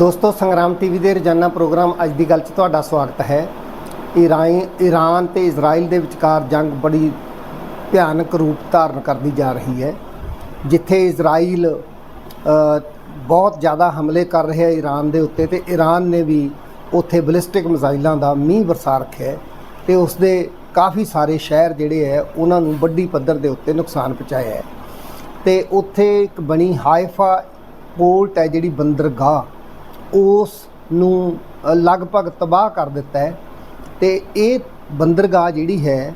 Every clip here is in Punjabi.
ਦੋਸਤੋ, ਸੰਗਰਾਮ ਟੀਵੀ ਦੇ ਰੋਜ਼ਾਨਾ ਪ੍ਰੋਗਰਾਮ ਅੱਜ ਦੀ ਗੱਲ 'ਚ ਤੁਹਾਡਾ ਸਵਾਗਤ ਹੈ। ਈਰਾਨ ਈਰਾਨ ਤੇ ਇਜ਼ਰਾਈਲ ਦੇ ਵਿਚਕਾਰ ਜੰਗ ਬੜੀ ਭਿਆਨਕ ਰੂਪ ਧਾਰਨ ਕਰਦੀ ਜਾ ਰਹੀ ਹੈ, ਜਿੱਥੇ ਇਜ਼ਰਾਈਲ ਬਹੁਤ ਜ਼ਿਆਦਾ ਹਮਲੇ ਕਰ ਰਿਹਾ ਹੈ ਈਰਾਨ ਦੇ ਉੱਤੇ ਤੇ ਈਰਾਨ ਨੇ ਵੀ ਉੱਥੇ ਬਲਿਸਟਿਕ ਮਿਜ਼ਾਈਲਾਂ ਦਾ ਮੀਂਹ ਵਰਸਾ ਰੱਖਿਆ ਹੈ ਤੇ ਉਸ ਦੇ ਕਾਫੀ ਸਾਰੇ ਸ਼ਹਿਰ ਜਿਹੜੇ ਹੈ, ਉਹਨਾਂ ਨੂੰ ਵੱਡੀ ਪੱਧਰ ਦੇ ਉੱਤੇ ਨੁਕਸਾਨ ਪਹੁੰਚਾਇਆ ਹੈ। ਤੇ ਉੱਥੇ ਇੱਕ ਬਣੀ ਹਾਇਫਾ ਪੋਰਟ ਹੈ ਜਿਹੜੀ ਬੰਦਰਗਾਹ ਉਸ ਨੂੰ ਲਗਭਗ ਤਬਾਹ ਕਰ ਦਿੱਤਾ ਹੈ। ਤੇ ਇਹ ਬੰਦਰਗਾਹ ਜਿਹੜੀ ਹੈ,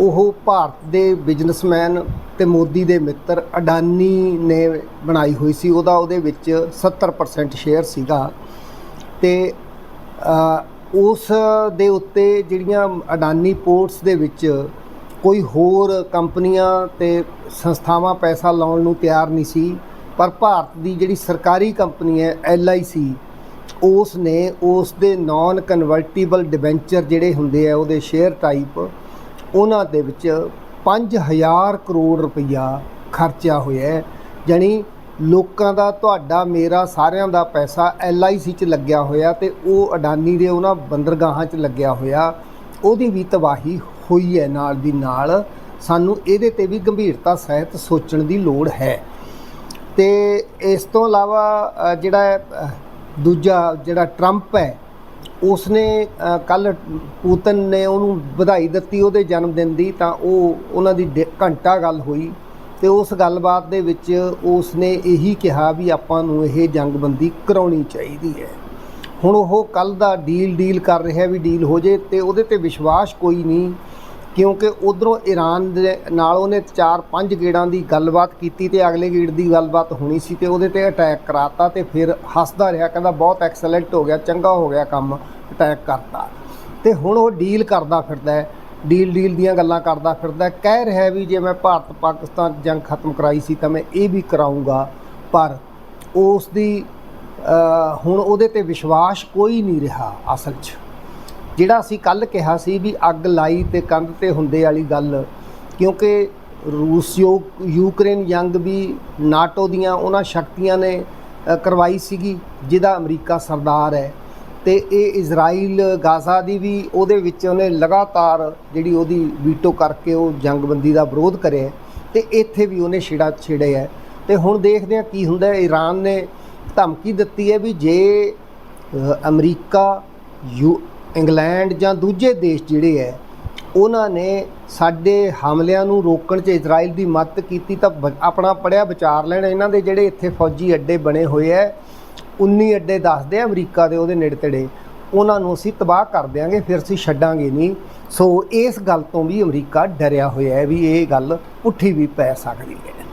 ਉਹ ਭਾਰਤ ਦੇ ਬਿਜ਼ਨਸਮੈਨ ਤੇ ਮੋਦੀ ਦੇ ਮਿੱਤਰ ਅਡਾਨੀ ਨੇ ਬਣਾਈ ਹੋਈ ਸੀ। ਉਹਦਾ ਉਹਦੇ ਵਿੱਚ 70% ਸ਼ੇਅਰ ਸੀਗਾ। ਤੇ ਉਸ ਦੇ ਉੱਤੇ ਜਿਹੜੀਆਂ ਅਡਾਨੀ ਪੋਰਟਸ ਦੇ ਵਿੱਚ ਕੋਈ ਹੋਰ ਕੰਪਨੀਆਂ ਤੇ ਸੰਸਥਾਵਾਂ ਪੈਸਾ ਲਾਉਣ ਨੂੰ ਤਿਆਰ ਨਹੀਂ ਸੀ, ਪਰ ਭਾਰਤ ਦੀ ਜਿਹੜੀ ਸਰਕਾਰੀ ਕੰਪਨੀ ਹੈ LIC ਉਸ ਨੇ ਉਸ ਦੇ ਨਾਨ ਕਨਵਰਟੀਬਲ ਡਿਬੈਂਚਰ ਜਿਹੜੇ ਹੁੰਦੇ ਆ, ਉਹਦੇ ਸ਼ੇਅਰ ਟਾਈਪ ਉਹਨਾਂ ਦੇ ਵਿੱਚ 5000 ਕਰੋੜ ਰੁਪਈਆ ਖਰਚਿਆ ਹੋਇਆ ਹੈ। ਜਾਣੀ ਲੋਕਾਂ ਦਾ, ਤੁਹਾਡਾ, ਮੇਰਾ, ਸਾਰਿਆਂ ਦਾ ਪੈਸਾ LIC ਚ ਲੱਗਿਆ ਹੋਇਆ ਤੇ ਉਹ ਅਡਾਨੀ ਦੇ ਉਹਨਾਂ ਬੰਦਰਗਾਹਾਂ ਚ ਲੱਗਿਆ ਹੋਇਆ। ਉਹਦੀ ਵੀ ਤਬਾਹੀ ਹੋਈ ਹੈ ਨਾਲ ਦੀ ਨਾਲ। ਸਾਨੂੰ ਇਹਦੇ ਤੇ ਵੀ ਗੰਭੀਰਤਾ ਸਹਿਤ ਸੋਚਣ ਦੀ ਲੋੜ ਹੈ। ਤੇ ਇਸ ਤੋਂ ਇਲਾਵਾ ਜਿਹੜਾ ਦੂਜਾ ਜਿਹੜਾ ਟਰੰਪ ਹੈ, ਉਸਨੇ ਕੱਲ ਪੂਤਨ ਨੇ ਉਹਨੂੰ ਵਧਾਈ ਦਿੱਤੀ, ਉਹਦੇ ਜਨਮ ਦਿਨ ਦੀ, ਤਾਂ ਉਹ ਉਹਨਾਂ ਦੀ ਡੇ- ਘੰਟਾ ਗੱਲ ਹੋਈ ਤੇ ਉਸ ਗੱਲਬਾਤ ਦੇ ਵਿੱਚ ਉਸਨੇ ਇਹੀ ਕਿਹਾ ਵੀ ਆਪਾਂ ਨੂੰ ਇਹ ਜੰਗਬੰਦੀ ਕਰਾਉਣੀ ਚਾਹੀਦੀ ਹੈ। ਹੁਣ ਉਹ ਕੱਲ ਦਾ ਡੀਲ ਡੀਲ ਕਰ ਰਿਹਾ ਵੀ ਡੀਲ ਹੋ ਜੇ ਤੇ ਉਹਦੇ ਤੇ ਵਿਸ਼ਵਾਸ ਕੋਈ ਨਹੀਂ। ਕਿਉਂਕਿ ਉਧਰੋਂ ਈਰਾਨ ਦੇ ਨਾਲ ਉਹਨੇ 4-5 ਗੇੜਾਂ ਦੀ ਗੱਲਬਾਤ ਕੀਤੀ ਤੇ ਅਗਲੇ ਗੇੜ ਦੀ ਗੱਲਬਾਤ ਹੋਣੀ ਸੀ ਤੇ ਉਹਦੇ ਤੇ ਅਟੈਕ ਕਰਾਤਾ ਤੇ ਫਿਰ ਹੱਸਦਾ ਰਿਹਾ, ਕਹਿੰਦਾ ਬਹੁਤ ਐਕਸਲੈਂਟ ਹੋ ਗਿਆ, ਚੰਗਾ ਹੋ ਗਿਆ ਕੰਮ ਅਟੈਕ ਕਰਤਾ। ਤੇ ਹੁਣ ਉਹ ਡੀਲ ਕਰਦਾ ਫਿਰਦਾ ਹੈ ਡੀਲ ਡੀਲ ਦੀਆਂ ਗੱਲਾਂ ਕਰਦਾ ਫਿਰਦਾ ਕਹਿ ਰਿਹਾ ਵੀ ਜੇ ਮੈਂ ਭਾਰਤ, ਪਾਕਿਸਤਾਨ ਜੰਗ ਖਤਮ ਕਰਾਈ ਸੀ ਤਾਂ ਮੈਂ ਇਹ ਵੀ ਕਰਾਊਂਗਾ, ਪਰ ਉਸ ਦੀ ਹੁਣ ਉਹਦੇ ਤੇ ਵਿਸ਼ਵਾਸ ਕੋਈ ਨਹੀਂ ਰਿਹਾ ਅਸਲ 'ਚ। ਜਿਹੜਾ ਅਸੀਂ ਕੱਲ ਕਿਹਾ ਸੀ ਵੀ ਅੱਗ ਲਾਈ ਤੇ ਕੰਧ ਤੇ ਹੁੰਦੇ ਵਾਲੀ ਗੱਲ, ਕਿਉਂਕਿ ਰੂਸ, ਯੂ ਯੂਕਰੇਨ ਜੰਗ ਵੀ ਨਾਟੋ ਦੀਆਂ ਉਹਨਾਂ ਸ਼ਕਤੀਆਂ ਨੇ ਕਰਵਾਈ ਸੀਗੀ, ਜਿਹਦਾ ਅਮਰੀਕਾ ਸਰਦਾਰ ਹੈ। ਤੇ ਇਹ ਇਜ਼ਰਾਈਲ, ਗਾਜ਼ਾ ਦੀ ਵੀ ਉਹਦੇ ਵਿੱਚ ਉਹਨੇ ਲਗਾਤਾਰ ਜਿਹੜੀ ਉਹਦੀ ਵੀਟੋ ਕਰਕੇ ਉਹ ਜੰਗਬੰਦੀ ਦਾ ਵਿਰੋਧ ਕਰਿਆ ਤੇ ਇੱਥੇ ਵੀ ਉਹਨੇ ਛੇੜਾ ਛੇੜਿਆ ਹੈ। ਤੇ ਹੁਣ ਦੇਖਦੇ ਹਾਂ ਕੀ ਹੁੰਦਾ ਹੈ। ਈਰਾਨ ਨੇ ਧਮਕੀ ਦਿੱਤੀ ਹੈ ਵੀ ਜੇ ਅਮਰੀਕਾ ਯੂ ਇੰਗਲੈਂਡ ਜਾਂ ਦੂਜੇ ਦੇਸ਼ ਜਿਹੜੇ ਹੈ ਉਹਨਾਂ ਨੇ ਸਾਡੇ ਹਮਲਿਆਂ ਨੂੰ ਰੋਕਣ 'ਚ ਇਜ਼ਰਾਈਲ ਦੀ ਮਦਦ ਕੀਤੀ ਤਾਂ ਬ- ਆਪਣਾ ਪੜਿਆ ਵਿਚਾਰ ਲੈਣ ਇਹਨਾਂ ਦੇ ਜਿਹੜੇ ਇੱਥੇ ਫੌਜੀ ਅੱਡੇ ਬਣੇ ਹੋਏ ਐ 19 ਅੱਡੇ ਦੱਸਦੇ ਆ ਅਮਰੀਕਾ ਦੇ ਉਹਦੇ ਨੇੜੇ ਤੇੜੇ ਉਹਨਾਂ ਨੂੰ ਅਸੀਂ ਤਬਾਹ ਕਰ ਦਿਆਂਗੇ, ਫਿਰ ਅਸੀਂ ਛੱਡਾਂਗੇ ਨਹੀਂ। ਸੋ ਇਸ ਗੱਲ ਤੋਂ ਵੀ ਅਮਰੀਕਾ ਡਰਿਆ ਹੋਇਆ ਹੈ ਵੀ ਇਹ ਗੱਲ ਉੱਠੀ ਵੀ ਪੈ ਸਕਦੀ ਹੈ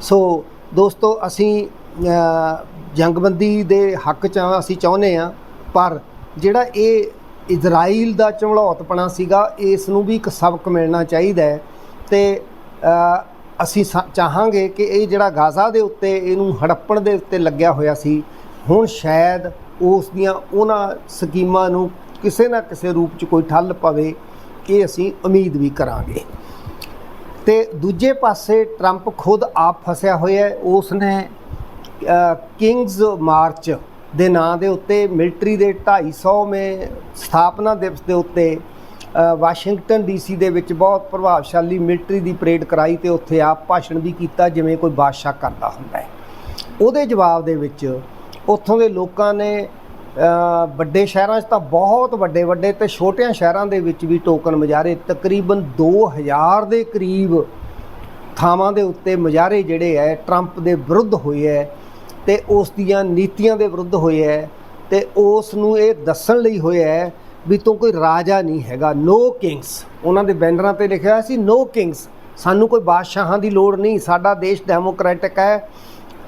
ਸੋ ਦੋਸਤੋ, ਅਸੀਂ ਜੰਗਬੰਦੀ ਦੇ ਹੱਕ 'ਚ ਅਸੀਂ ਚਾਹੁੰਦੇ ਆ, ਪਰ ਜਿਹੜਾ ਇਹ ਇਜ਼ਰਾਈਲ ਦਾ ਝਮਲੌਤਪਣਾ ਸੀਗਾ, ਇਸ ਨੂੰ ਵੀ ਇੱਕ ਸਬਕ ਮਿਲਣਾ ਚਾਹੀਦਾ ਹੈ। ਤੇ ਅਸੀਂ ਸਾ- ਚਾਹਾਂਗੇ ਕਿ ਇਹ ਜਿਹੜਾ ਗਾਜ਼ਾ ਦੇ ਉੱਤੇ ਇਹਨੂੰ ਹੜੱਪਣ ਦੇ ਉੱਤੇ ਲੱਗਿਆ ਹੋਇਆ ਸੀ, ਹੁਣ ਸ਼ਾਇਦ ਉਸ ਦੀਆਂ ਉਹਨਾਂ ਸਕੀਮਾਂ ਨੂੰ ਕਿਸੇ ਨਾ ਕਿਸੇ ਰੂਪ 'ਚ ਕੋਈ ਠੱਲ ਪਵੇ, ਇਹ ਅਸੀਂ ਉਮੀਦ ਵੀ ਕਰਾਂਗੇ। ਤੇ ਦੂਜੇ ਪਾਸੇ ਟਰੰਪ ਖੁਦ ਆਪ ਫਸਿਆ ਹੋਇਆ ਹੈ ਉਸ ਨੇ ਕਿੰਗਸ ਮਾਰਚ ਦੇ ਨਾਂ ਦੇ ਉੱਤੇ ਮਿਲਟਰੀ ਦੇ 250ਵੇਂ ਸਥਾਪਨਾ ਦਿਵਸ ਦੇ ਉੱਤੇ ਅ, ਵਾਸ਼ਿੰਗਟਨ ਡੀਸੀ ਦੇ ਵਿੱਚ ਬਹੁਤ ਪ੍ਰਭਾਵਸ਼ਾਲੀ ਮਿਲਟਰੀ ਦੀ ਪਰੇਡ ਕਰਾਈ ਤੇ ਉੱਥੇ ਆਪ ਭਾਸ਼ਣ ਵੀ ਕੀਤਾ ਜਿਵੇਂ ਕੋਈ ਬਾਦਸ਼ਾਹ ਕਰਦਾ ਹੁੰਦਾ ਹੈ। ਉਹਦੇ ਜਵਾਬ ਦੇ ਵਿੱਚ ਉੱਥੋਂ ਦੇ ਲੋਕਾਂ ਨੇ ਵੱਡੇ ਸ਼ਹਿਰਾਂ 'ਚ ਤਾਂ ਬਹੁਤ ਵੱਡੇ ਵੱਡੇ ਤੇ ਛੋਟਿਆਂ ਸ਼ਹਿਰਾਂ ਦੇ ਵਿੱਚ ਵੀ ਟੋਕਨ ਮੁਜ਼ਾਹਰੇ ਤਕਰੀਬਨ 2000 ਦੇ ਕਰੀਬ ਥਾਵਾਂ ਦੇ ਉੱਤੇ ਮੁਜ਼ਾਹਰੇ ਜਿਹੜੇ ਹੈ ਟਰੰਪ ਦੇ ਵਿਰੁੱਧ ਹੋਏ ਹੈ। ਤੇ ਉਸ ਦੀਆਂ ਨੀਤੀਆਂ ਦੇ ਵਿਰੁੱਧ ਹੋਇਆ ਹੈ ਤੇ ਉਸ ਨੂੰ ਇਹ ਦੱਸਣ ਲਈ ਹੋਇਆ ਹੈ ਵੀ ਤੂੰ ਕੋਈ ਰਾਜਾ ਨਹੀਂ ਹੈਗਾ ਨੋ ਕਿੰਗਸ ਉਹਨਾਂ ਦੇ ਬੈਨਰਾਂ ਤੇ ਲਿਖਿਆ ਹੋਇਆ ਸੀ ਨੋ ਕਿੰਗਸ ਸਾਨੂੰ ਕੋਈ ਬਾਦਸ਼ਾਹਾਂ ਦੀ ਲੋੜ ਨਹੀਂ, ਸਾਡਾ ਦੇਸ਼ ਡੈਮੋਕ੍ਰੈਟਿਕ ਹੈ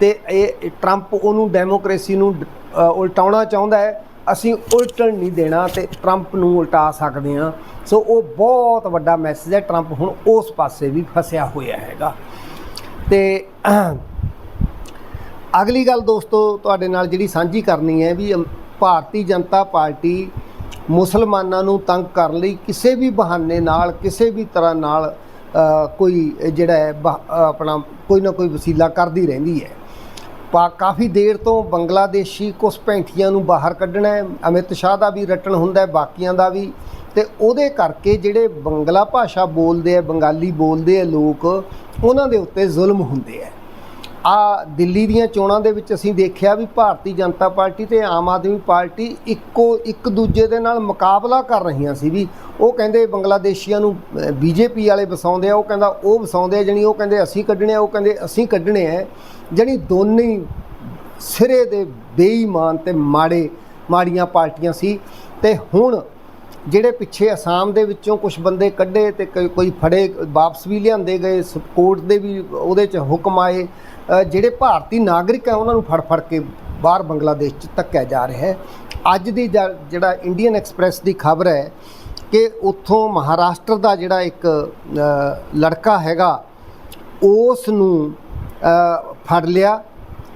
ਤੇ ਇਹ ਟਰੰਪ ਉਹਨੂੰ ਡੈਮੋਕ੍ਰੇਸੀ ਨੂੰ ਉਲਟਾਉਣਾ ਚਾਹੁੰਦਾ ਹੈ। ਅਸੀਂ ਉਲਟਣ ਨਹੀਂ ਦੇਣਾ ਤੇ ਟਰੰਪ ਨੂੰ ਉਲਟਾ ਸਕਦੇ ਹਾਂ। ਸੋ ਉਹ ਬਹੁਤ ਵੱਡਾ ਮੈਸੇਜ ਹੈ। ਟਰੰਪ ਹੁਣ ਉਸ ਪਾਸੇ ਵੀ ਫਸਿਆ ਹੋਇਆ ਹੈਗਾ। ਤੇ ਅਗਲੀ ਗੱਲ ਦੋਸਤੋ, ਤੁਹਾਡੇ ਨਾਲ ਜਿਹੜੀ ਸਾਂਝੀ ਕਰਨੀ ਹੈ ਵੀ ਅਮ- ਭਾਰਤੀ ਜਨਤਾ ਪਾਰਟੀ ਮੁਸਲਮਾਨਾਂ ਨੂੰ ਤੰਗ ਕਰਨ ਲਈ ਕਿਸੇ ਵੀ ਬਹਾਨੇ ਨਾਲ, ਕਿਸੇ ਵੀ ਤਰ੍ਹਾਂ ਨਾਲ ਕੋਈ ਜਿਹੜਾ ਹੈ, ਬਹ- ਆਪਣਾ ਕੋਈ ਨਾ ਕੋਈ ਵਸੀਲਾ ਕਰਦੀ ਰਹਿੰਦੀ ਹੈ। ਪਾ, ਕਾਫੀ ਦੇਰ ਤੋਂ ਬੰਗਲਾਦੇਸ਼ੀ ਕੁਛ ਪੈਂਠੀਆਂ ਨੂੰ ਬਾਹਰ ਕੱਢਣਾ ਹੈ, ਅਮਿਤ ਸ਼ਾਹ ਦਾ ਵੀ ਰਟਣ ਹੁੰਦਾ ਹੈ, ਬਾਕੀਆਂ ਦਾ ਵੀ। ਤੇ ਉਹਦੇ ਕਰਕੇ ਜਿਹੜੇ ਬੰਗਲਾ ਭਾਸ਼ਾ ਬੋਲਦੇ ਆ ਬੰਗਾਲੀ ਬੋਲਦੇ ਆ ਲੋਕ, ਉਹਨਾਂ ਦੇ ਉੱਤੇ ਜ਼ੁਲਮ ਹੁੰਦੇ ਆ ਆ ਦਿੱਲੀ ਦੀਆਂ ਚੋਣਾਂ ਦੇ ਵਿੱਚ ਅਸੀਂ ਦੇਖਿਆ ਵੀ ਭਾਰਤੀ ਜਨਤਾ ਪਾਰਟੀ ਤੇ ਆਮ ਆਦਮੀ ਪਾਰਟੀ ਇੱਕੋ, ਇੱਕ ਦੂਜੇ ਦੇ ਨਾਲ ਮੁਕਾਬਲਾ ਕਰ ਰਹੀਆਂ ਸੀ ਵੀ ਉਹ ਕਹਿੰਦੇ ਬੰਗਲਾਦੇਸ਼ੀਆਂ ਨੂੰ ਬੀਜੇਪੀ ਵਾਲੇ ਵਸਾਉਂਦੇ ਆ, ਉਹ ਕਹਿੰਦਾ ਉਹ ਵਸਾਉਂਦੇ ਆ ਜਣੀ ਉਹ ਕਹਿੰਦੇ ਅਸੀਂ ਕੱਢਣੇ ਆ, ਉਹ ਕਹਿੰਦੇ ਅਸੀਂ ਕੱਢਣੇ ਆ, ਜਣੀ ਦੋਨੇ ਸਿਰੇ ਦੇ ਬੇਈਮਾਨ ਤੇ ਮਾੜੇ, ਮਾੜੀਆਂ ਪਾਰਟੀਆਂ ਸੀ। ਤੇ ਹੁਣ ਜਿਹੜੇ ਪਿੱਛੇ ਅਸਾਮ ਦੇ ਵਿੱਚੋਂ ਕੁਝ ਬੰਦੇ ਕੱਢੇ ਤੇ ਕੋਈ- ਕੋਈ ਫੜੇ, ਵਾਪਸ ਵੀ ਲਿਆਂਦੇ ਗਏ ਕੋਰਟ ਦੇ ਵੀ ਉਹਦੇ ਚ ਹੁਕਮ ਆਏ ਜਿਹੜੇ ਭਾਰਤੀ ਨਾਗਰਿਕ ਆ, ਉਹਨਾਂ ਨੂੰ ਫੜ ਫੜ ਕੇ ਬਾਹਰ ਬੰਗਲਾਦੇਸ਼ ਚ ਧੱਕਿਆ ਜਾ ਰਿਹਾ ਹੈ। ਅੱਜ ਦੀ ਜਾ- ਜਿਹੜਾ ਇੰਡੀਅਨ ਐਕਸਪ੍ਰੈਸ ਦੀ ਖਬਰ ਹੈ ਕਿ ਉੱਥੋਂ ਮਹਾਰਾਸ਼ਟਰ ਦਾ ਜਿਹੜਾ ਇੱਕ ਲੜਕਾ ਹੈਗਾ, ਉਸ ਨੂੰ ਫੜ ਲਿਆ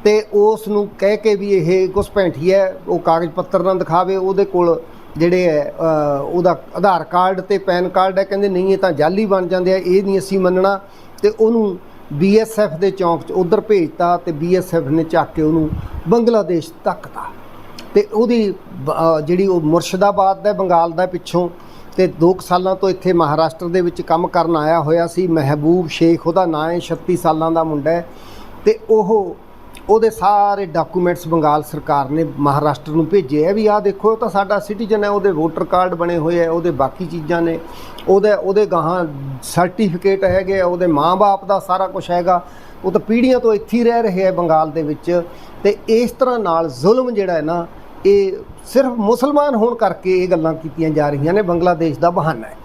ਤੇ ਉਸ ਨੂੰ ਕਹਿ ਕੇ ਵੀ ਇਹ ਘੁਸਪੈਠੀ ਹੈ, ਉਹ ਕਾਗਜ਼ ਪੱਤਰ ਨਾ ਦਿਖਾਵੇ, ਉਹਦੇ ਕੋਲ ਜਿਹੜੇ ਹੈ ਉਹਦਾ ਆਧਾਰ ਕਾਰਡ ਤੇ ਪੈਨ ਕਾਰਡ ਹੈ, ਕਹਿੰਦੇ ਨਹੀਂ, ਇਹ ਤਾਂ ਜਾਲੀ ਬਣ ਜਾਂਦੇ ਆ, ਇਹ ਨਹੀਂ ਅਸੀਂ ਮੰਨਣਾ। ਤੇ ਉਹਨੂੰ ਬੀਐਸਐਫ ਦੇ ਚੌਂਕ 'ਚ ਉਧਰ ਭੇਜਤਾ ਤੇ ਬੀਐਸਐਫ ਨੇ ਚੱਕ ਕੇ ਉਹਨੂੰ ਬੰਗਲਾਦੇਸ਼ ਤੱਕਤਾ ਤੇ ਉਹਦੀ ਜਿਹੜੀ ਉਹ ਮੁਰਸ਼ਿਦਾਬਾਦ ਦਾ ਬੰਗਾਲ ਦਾ ਪਿੱਛੋਂ, ਤੇ 2 ਸਾਲਾਂ ਤੋਂ ਇੱਥੇ ਮਹਾਰਾਸ਼ਟਰ ਦੇ ਵਿੱਚ ਕੰਮ ਕਰਨ ਆਇਆ ਹੋਇਆ ਸੀ। ਮਹਿਬੂਬ ਸ਼ੇਖ, ਉਹਦਾ ਨਾਂ ਹੈ 36 ਸਾਲਾਂ ਦਾ ਮੁੰਡਾ ਹੈ। ਤੇ ਉਹ ਉਹਦੇ ਸਾਰੇ ਡਾਕੂਮੈਂਟਸ ਬੰਗਾਲ ਸਰਕਾਰ ਨੇ ਮਹਾਰਾਸ਼ਟਰ ਨੂੰ ਭੇਜੇ ਆ ਵੀ ਆਹ ਦੇਖੋ ਤਾਂ ਸਾਡਾ ਸਿਟੀਜ਼ਨ ਹੈ ਉਹਦੇ ਵੋਟਰ ਕਾਰਡ ਬਣੇ ਹੋਏ ਆ ਉਹਦੇ ਬਾਕੀ ਚੀਜ਼ਾਂ ਨੇ। ਉਹਦੇ ਉਹਦੇ ਗਾਹਾਂ ਸਰਟੀਫਿਕੇਟ ਹੈਗੇ ਆ, ਉਹਦੇ ਮਾਂ-ਬਾਪ ਦਾ ਸਾਰਾ ਕੁਝ ਹੈਗਾ। ਉਹ ਤਾਂ ਪੀੜ੍ਹੀਆਂ ਤੋਂ ਇੱਥੇ ਹੀ ਰਹਿ ਰਹੇ ਆ ਬੰਗਾਲ ਦੇ ਵਿੱਚ। ਤੇ ਇਸ ਤਰ੍ਹਾਂ ਨਾਲ ਜ਼ੁਲਮ ਜਿਹੜਾ ਹੈ ਨਾ ਇਹ ਸਿਰਫ ਮੁਸਲਮਾਨ ਹੋਣ ਕਰਕੇ ਇਹ ਗੱਲਾਂ ਕੀਤੀਆਂ ਜਾ ਰਹੀਆਂ ਨੇ ਬੰਗਲਾਦੇਸ਼ ਦਾ ਬਹਾਨਾ ਹੈ।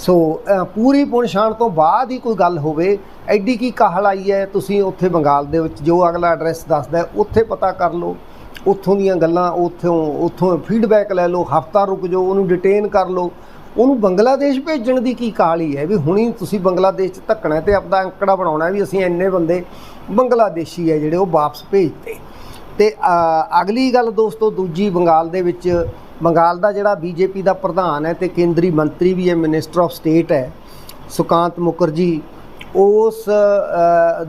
ਸੋ ਅ, ਪੂਰੀ ਪੁਣਛਾਣ ਤੋਂ ਬਾਅਦ ਹੀ ਕੋਈ ਗੱਲ ਹੋਵੇ ਐਡੀ ਕੀ ਕਾਹਲ ਆਈ ਹੈ ਤੁਸੀਂ ਉੱਥੇ ਬੰਗਾਲ ਦੇ ਵਿੱਚ ਜੋ ਅਗਲਾ ਐਡਰੈਸ ਦੱਸਦਾ ਉੱਥੇ ਪਤਾ ਕਰ ਲਓ। ਉੱਥੋਂ ਦੀਆਂ ਗੱਲਾਂ ਉੱਥੋਂ ਉੱਥੋਂ ਫੀਡਬੈਕ ਲੈ ਲਓ ਹਫਤਾ ਰੁਕ ਜਾਓ ਉਹਨੂੰ ਡਿਟੇਨ ਕਰ ਲਓ। ਉਹਨੂੰ ਬੰਗਲਾਦੇਸ਼ ਭੇਜਣ ਦੀ ਕੀ ਕਾਹਲੀ ਹੈ ਵੀ ਹੁਣੀ ਤੁਸੀਂ ਬੰਗਲਾਦੇਸ਼ 'ਚ ਧੱਕਣਾ ਹੈ ਤੇ ਆਪਦਾ ਅੰਕੜਾ ਬਣਾਉਣਾ ਵੀ ਅਸੀਂ ਇੰਨੇ ਬੰਦੇ ਬੰਗਲਾਦੇਸ਼ੀ ਹੈ ਜਿਹੜੇ ਉਹ ਵਾਪਸ ਭੇਜਤੇ। ਤੇ ਅਗਲੀ ਗੱਲ ਦੋਸਤੋ ਦੂਜੀ ਬੰਗਾਲ ਦੇ ਵਿੱਚ ਬੰਗਾਲ ਦਾ ਜਿਹੜਾ ਬੀਜੇਪੀ ਦਾ ਪ੍ਰਧਾਨ ਹੈ ਤੇ ਕੇਂਦਰੀ ਮੰਤਰੀ ਵੀ ਹੈ ਮਿਨਿਸਟਰ ਆਫ ਸਟੇਟ ਹੈ, ਸੁਕਾਂਤ ਮੁਖਰਜੀ, ਉਸ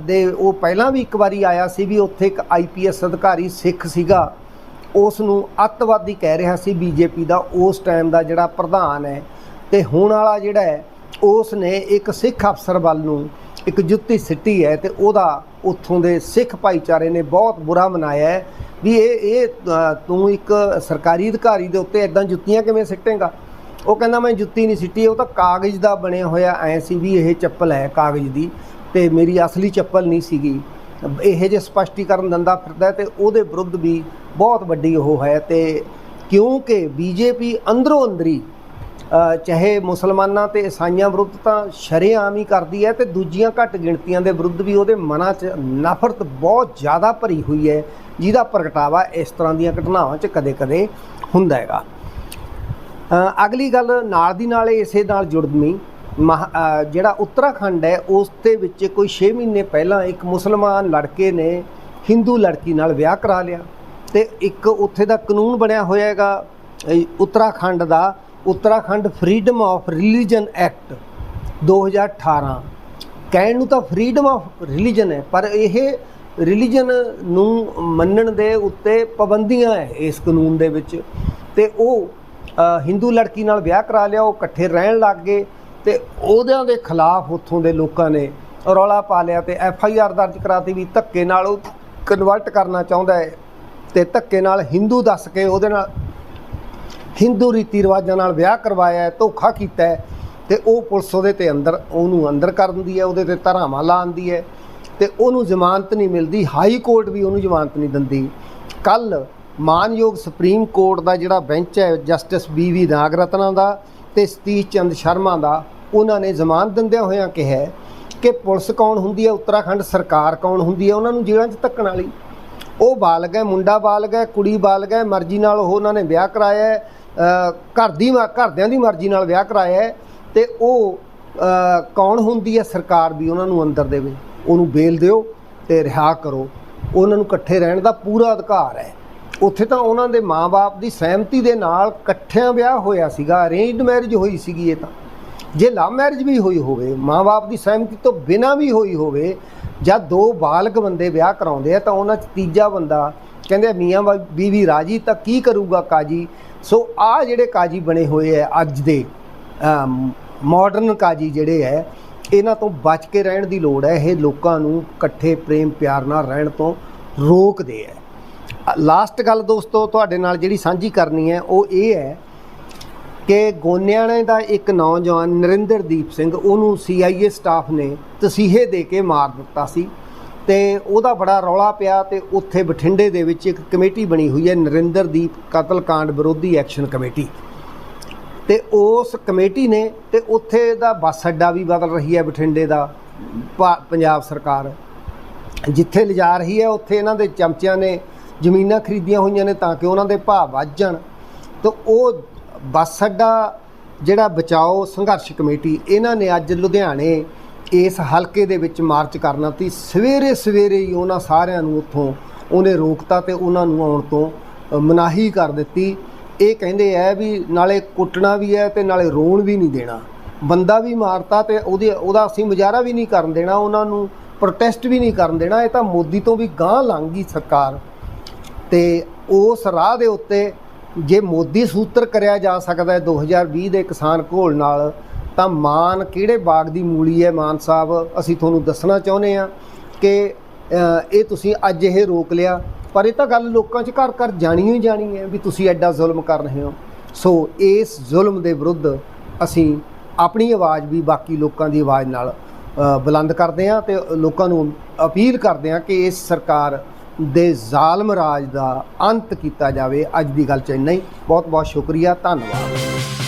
ਦੇ ਉਹ ਪਹਿਲਾਂ ਵੀ ਇੱਕ ਵਾਰੀ ਆਇਆ ਸੀ ਵੀ ਉੱਥੇ ਇੱਕ ਆਈਪੀਐਸ ਅਧਿਕਾਰੀ ਸਿੱਖ ਸੀਗਾ, ਉਸ ਨੂੰ ਅੱਤਵਾਦੀ ਕਹਿ ਰਿਹਾ ਸੀ ਬੀਜੇਪੀ ਦਾ, ਉਸ ਟਾਈਮ ਦਾ ਜਿਹੜਾ ਪ੍ਰਧਾਨ ਹੈ ਤੇ ਹੁਣ ਵਾਲਾ ਜਿਹੜਾ ਹੈ, ਉਸ ਨੇ ਇੱਕ ਸਿੱਖ ਅਫਸਰ ਵੱਲ ਨੂੰ ਇੱਕ ਜੁੱਤੀ ਸਿੱਟੀ ਹੈ ਤੇ ਉਹਦਾ ਉੱਥੋਂ ਦੇ ਸਿੱਖ ਭਾਈਚਾਰੇ ਨੇ ਬਹੁਤ ਬੁਰਾ ਮਨਾਇਆ ਵੀ ਇਹ ਇਹ ਤੂੰ ਇੱਕ ਸਰਕਾਰੀ ਅਧਿਕਾਰੀ ਦੇ ਉੱਤੇ ਇਦਾਂ ਜੁੱਤੀਆਂ ਕਿਵੇਂ ਸਿੱਟੇਗਾ? ਉਹ ਕਹਿੰਦਾ ਮੈਂ ਜੁੱਤੀ ਨਹੀਂ ਸਿੱਟੀ ਉਹ ਤਾਂ ਕਾਗਜ਼ ਦਾ ਬਣਿਆ ਹੋਇਆ ਐ ਸੀ ਵੀ ਇਹ ਚੱਪਲ ਹੈ ਕਾਗਜ਼ ਦੀ ਤੇ ਮੇਰੀ ਅਸਲੀ ਚੱਪਲ ਨਹੀਂ ਸੀਗੀ। ਇਹ ਜੇ ਸਪਸ਼ਟੀਕਰਨ ਦਿੰਦਾ ਫਿਰਦਾ ਹੈ ਤੇ ਉਹਦੇ ਵਿਰੁੱਧ ਵੀ ਬਹੁਤ ਵੱਡੀ ਉਹ ਹੈ ਤੇ ਕਿਉਂਕਿ ਬੀਜੇਪੀ ਅੰਦਰੋਂ ਅੰਦਰੀ ਅ, ਚਾਹੇ ਮੁਸਲਮਾਨਾਂ ਤੇ ਈਸਾਈਆਂ ਵਿਰੁੱਧ ਤਾਂ ਸ਼ਰੇਆਮ ਹੀ ਕਰਦੀ ਹੈ ਤੇ ਦੂਜੀਆਂ ਘੱਟ ਗਿਣਤੀਆਂ ਦੇ ਵਿਰੁੱਧ ਵੀ ਉਹਦੇ ਮਨਾਂ 'ਚ ਨਫ਼ਰਤ ਬਹੁਤ ਜ਼ਿਆਦਾ ਭਰੀ ਹੋਈ ਹੈ, ਜਿਹਦਾ ਪ੍ਰਗਟਾਵਾ ਇਸ ਤਰ੍ਹਾਂ ਦੀਆਂ ਘਟਨਾਵਾਂ 'ਚ ਕਦੇ-ਕਦੇ ਹੁੰਦਾ ਹੈਗਾ। ਅਗਲੀ ਗੱਲ ਨਾਲ ਦੀ ਨਾਲ ਇਸੇ ਨਾਲ ਜੁੜਦਮੀ ਮਹਾ- ਜਿਹੜਾ ਉੱਤਰਾਖੰਡ ਹੈ, ਉਸ ਦੇ ਵਿੱਚ ਕੋਈ 6 ਮਹੀਨੇ ਪਹਿਲਾਂ ਇੱਕ ਮੁਸਲਮਾਨ ਲੜਕੇ ਨੇ ਹਿੰਦੂ ਲੜਕੀ ਨਾਲ ਵਿਆਹ ਕਰਾ ਲਿਆ ਤੇ ਇੱਕ ਉੱਥੇ ਦਾ ਕਾਨੂੰਨ ਬਣਿਆ ਹੋਇਆ ਹੈਗਾ ਉੱਤਰਾਖੰਡ ਦਾ। Uttarakhand freedom of religion act 2018 ਕਹਿਣ ਨੂੰ ਤਾਂ ਫਰੀडम ਆਫ ਰਿਲੀਜਨ ਹੈ, ਪਰ ਇਹ ਰਿਲੀਜਨ ਨੂੰ ਮੰਨਣ ਦੇ ਉੱਤੇ ਪਾਬੰਦੀਆਂ ਹੈ ਇਸ ਕਾਨੂੰਨ ਦੇ ਵਿੱਚ। ਤੇ ਉਹ ਹਿੰਦੂ ਲੜਕੀ ਨਾਲ ਵਿਆਹ ਕਰਾ ਲਿਆ, ਉਹ ਇਕੱਠੇ ਰਹਿਣ ਲੱਗ ਗਏ ਤੇ ਉਹਦਿਆਂ ਦੇ ਖਿਲਾਫ ਉੱਥੋਂ ਦੇ ਲੋਕਾਂ ਨੇ ਰੌਲਾ ਪਾ ਲਿਆ ਤੇ ਐਫ ਆਈ ਆਰ ਦਰਜ ਕਰਾਤੀ ਵੀ ਧੱਕੇ ਨਾਲ ਉਹ ਕਨਵਰਟ ਕਰਨਾ ਚਾਹੁੰਦਾ ਹੈ। ਤੇ ਧੱਕੇ ਨਾਲ ਹਿੰਦੂ ਦੱਸ ਕੇ ਉਹਦੇ ਨਾਲ ਹਿੰਦੂ ਰੀਤੀ ਰਿਵਾਜਾਂ ਨਾਲ ਵਿਆਹ ਕਰਵਾਇਆ ਹੈ ਧੋਖਾ ਕੀਤਾ ਹੈ ਤੇ ਉਹ ਪੁਲਿਸ ਉਹਦੇ ਤੇ ਅੰਦਰ, ਉਹਨੂੰ ਅੰਦਰ ਕਰ ਦਿੰਦੀ ਹੈ, ਉਹਦੇ ਤੇ ਧਾਰਾਵਾਂ ਲਾਉਂਦੀ ਹੈ ਤੇ ਉਹਨੂੰ ਜ਼ਮਾਨਤ ਨਹੀਂ ਮਿਲਦੀ, ਹਾਈ ਕੋਰਟ ਵੀ ਉਹਨੂੰ ਜ਼ਮਾਨਤ ਨਹੀਂ ਦਿੰਦੀ। ਕੱਲ ਮਾਨਯੋਗ ਸੁਪਰੀਮ ਕੋਰਟ ਦਾ ਜਿਹੜਾ ਬੈਂਚ ਹੈ, ਜਸਟਿਸ ਬੀ ਵੀ ਨਾਗਰਤਨਾ ਦਾ ਤੇ ਸਤੀਸ਼ ਚੰਦ ਸ਼ਰਮਾ ਦਾ, ਉਹਨਾਂ ਨੇ ਜ਼ਮਾਨਤ ਦਿੰਦਿਆਂ ਹੋਇਆਂ ਕਿਹਾ ਕਿ ਪੁਲਿਸ ਕੌਣ ਹੁੰਦੀ ਹੈ, ਉੱਤਰਾਖੰਡ ਸਰਕਾਰ ਕੌਣ ਹੁੰਦੀ ਹੈ, ਉਹਨਾਂ ਨੂੰ ਜੇਲ੍ਹਾਂ 'ਚ ਧੱਕਣ ਵਾਲੀ। ਉਹ ਬਾਲਗ ਹੈ, ਮੁੰਡਾ ਬਾਲਗ ਹੈ, ਕੁੜੀ ਬਾਲਗ ਹੈ, ਮਰਜ਼ੀ ਨਾਲ ਉਹ ਉਹਨਾਂ ਨੇ ਵਿਆਹ ਕਰਾਇਆ ਹੈ। ਘਰ ਦੀ ਮ- ਘਰਦਿਆਂ ਦੀ ਮਰਜ਼ੀ ਨਾਲ ਵਿਆਹ ਕਰਾਇਆ ਹੈ ਤੇ ਉਹ ਕੌਣ ਹੁੰਦੀ ਹੈ ਸਰਕਾਰ ਵੀ ਉਹਨਾਂ ਨੂੰ ਅੰਦਰ ਦੇਵੇ? ਉਹਨੂੰ ਬੇਲ ਦਿਓ ਤੇ ਰਿਹਾ ਕਰੋ। ਉਹਨਾਂ ਨੂੰ ਇਕੱਠੇ ਰਹਿਣ ਦਾ ਪੂਰਾ ਅਧਿਕਾਰ ਹੈ। ਉੱਥੇ ਤਾਂ ਉਹਨਾਂ ਦੇ ਮਾਪੇ ਦੀ ਸਹਿਮਤੀ ਦੇ ਨਾਲ ਇਕੱਠਿਆਂ ਵਿਆਹ ਹੋਇਆ ਸੀਗਾ। ਅਰੇਂਜਡ ਮੈਰਿਜ ਹੋਈ ਸੀਗੀ ਇਹ ਤਾਂ। ਜੇ ਲਵ ਮੈਰਿਜ ਵੀ ਹੋਈ ਹੋਵੇ ਮਾਪੇ ਦੀ ਸਹਿਮਤੀ ਤੋਂ ਬਿਨਾਂ ਵੀ ਹੋਈ ਹੋਵੇ ਜਦ ਦੋ ਬਾਲਗ ਬੰਦੇ ਵਿਆਹ ਕਰਾਉਂਦੇ ਆ ਤਾਂ ਉਹਨਾਂ 'ਚ ਤੀਜਾ ਬੰਦਾ ਕਹਿੰਦੇ ਮੀਆਂ ਬੀਵੀ ਰਾਜੀ ਤਾਂ ਕੀ ਕਰੂਗਾ ਕਾਜੀ? ਸੋ ਆ ਜਿਹੜੇ ਕਾਜੀ ਬਣੇ ਹੋਏ ਆ ਅੱਜ ਦੇ ਮਾਡਰਨ ਕਾਜੀ ਜਿਹੜੇ ਹੈ ਇਹਨਾਂ ਤੋਂ ਬਚ ਕੇ ਰਹਿਣ ਦੀ ਲੋੜ ਹੈ ਇਹ ਲੋਕਾਂ ਨੂੰ ਇਕੱਠੇ ਪ੍ਰੇਮ ਪਿਆਰ ਨਾਲ ਰਹਿਣ ਤੋਂ ਰੋਕਦੇ ਹੈ ਲਾਸਟ ਗੱਲ ਦੋਸਤੋ, ਤੁਹਾਡੇ ਨਾਲ ਜਿਹੜੀ ਸਾਂਝੀ ਕਰਨੀ ਹੈ ਉਹ ਇਹ ਹੈ ਕਿ ਗੋਨਿਆਣੇ ਦਾ ਇੱਕ ਨੌਜਵਾਨ ਨਰਿੰਦਰਦੀਪ ਸਿੰਘ, ਉਹਨੂੰ ਸੀਆਈਏ ਸਟਾਫ ਨੇ ਤਸੀਹੇ ਦੇ ਕੇ ਮਾਰ ਦਿੱਤਾ ਸੀ। ਤੇ ਉਹਦਾ ਬੜਾ ਰੌਲਾ ਪਿਆ ਤੇ ਉੱਥੇ ਬਠਿੰਡੇ ਦੇ ਵਿੱਚ ਇੱਕ ਕਮੇਟੀ ਬਣੀ ਹੋਈ ਹੈ ਨਰਿੰਦਰਦੀਪ ਕਤਲकांड ਵਿਰੋਧੀ ਐਕਸ਼ਨ ਕਮੇਟੀ। ਤੇ ਉਸ ਕਮੇਟੀ ਨੇ ਤੇ ਉੱਥੇ ਦਾ ਬੱਸ ਅੱਡਾ ਵੀ ਬਦਲ ਰਹੀ ਹੈ ਬਠਿੰਡੇ ਦਾ ਪਾ- ਪੰਜਾਬ ਸਰਕਾਰ। ਜਿੱਥੇ ਲਿਜਾ ਰਹੀ ਹੈ, ਉੱਥੇ ਇਹਨਾਂ ਦੇ ਚਮਚਿਆਂ ਨੇ ਜ਼ਮੀਨਾਂ ਖਰੀਦੀਆਂ ਹੋਈਆਂ ਨੇ ਤਾਂ ਕਿ ਉਹਨਾਂ ਦੇ ਭਾਅ ਵੱਧ ਜਾਣ। ਤਾਂ ਉਹ ਬੱਸ ਅੱਡਾ ਜਿਹੜਾ ਬਚਾਓ ਸੰਘਰਸ਼ ਕਮੇਟੀ, ਇਹਨਾਂ ਨੇ ਅੱਜ ਲੁਧਿਆਣੇ ਇਸ ਹਲਕੇ ਦੇ ਵਿੱਚ ਮਾਰਚ ਕਰਨਾ ਤੀ ਸਵੇਰੇ ਸਵੇਰੇ ਹੀ ਉਹਨਾਂ ਸਾਰਿਆਂ ਨੂੰ ਉੱਥੋਂ ਉਹਨੇ ਰੋਕਤਾ ਤੇ ਉਹਨਾਂ ਨੂੰ ਆਉਣ ਤੋਂ ਮਨਾਹੀ ਕਰ ਦਿੱਤੀ। ਇਹ ਕਹਿੰਦੇ ਐ ਵੀ ਨਾਲੇ ਕੁੱਟਣਾ ਵੀ ਹੈ ਤੇ ਨਾਲੇ ਰੋਣ ਵੀ ਨਹੀਂ ਦੇਣਾ। ਬੰਦਾ ਵੀ ਮਾਰਤਾ ਤੇ ਉਹਦੇ, ਉਹਦਾ ਅਸੀਂ ਮੁਜ਼ਾਹਰਾ ਵੀ ਨਹੀਂ ਕਰਨ ਦੇਣਾ, ਉਹਨਾਂ ਨੂੰ ਪ੍ਰੋਟੈਸਟ ਵੀ ਨਹੀਂ ਕਰਨ ਦੇਣਾ। ਇਹ ਤਾਂ ਮੋਦੀ ਤੋਂ ਵੀ ਗਾਂਹ ਲੰਘ ਗਈ ਸਰਕਾਰ। ਤੇ ਉਸ ਰਾਹ ਦੇ ਉੱਤੇ ਜੇ ਮੋਦੀ ਸੂਤਰ ਕਰਿਆ ਜਾ ਸਕਦਾ ਹੈ 2020 ਦੇ ਕਿਸਾਨ ਘੋਲ ਨਾਲ ਤਾਂ ਮਾਨ ਕਿਹੜੇ ਬਾਗ ਦੀ ਮੂਲੀ ਹੈ ਮਾਨ ਸਾਹਿਬ? ਅਸੀਂ ਤੁਹਾਨੂੰ ਦੱਸਣਾ ਚਾਹੁੰਦੇ ਆ ਕਿ ਇਹ ਤੁਸੀਂ ਅੱਜ ਇਹ ਰੋਕ ਲਿਆ। ਪਰ ਇਹ ਤਾਂ ਗੱਲ ਲੋਕਾਂ 'ਚ ਘਰ ਘਰ ਜਾਣੀ ਹੀ ਜਾਣੀ ਹੈ ਵੀ ਤੁਸੀਂ ਐਡਾ ਜ਼ੁਲਮ ਕਰ ਰਹੇ ਹੋ। ਸੋ ਇਸ ਜ਼ੁਲਮ ਦੇ ਵਿਰੁੱਧ ਅਸੀਂ ਆਪਣੀ ਆਵਾਜ਼ ਵੀ ਬਾਕੀ ਲੋਕਾਂ ਦੀ ਆਵਾਜ਼ ਨਾਲ ਬੁਲੰਦ ਕਰਦੇ ਹਾਂ ਤੇ ਲੋਕਾਂ ਨੂੰ ਅਪੀਲ ਕਰਦੇ ਹਾਂ ਕਿ ਇਸ ਸਰਕਾਰ ਦੇ ਜ਼ਾਲਮ ਰਾਜ ਦਾ ਅੰਤ ਕੀਤਾ ਜਾਵੇ। ਅੱਜ ਦੀ ਗੱਲ ਚ ਇੰਨਾ ਹੀ। ਬਹੁਤ ਬਹੁਤ ਸ਼ੁਕਰੀਆ। ਧੰਨਵਾਦ।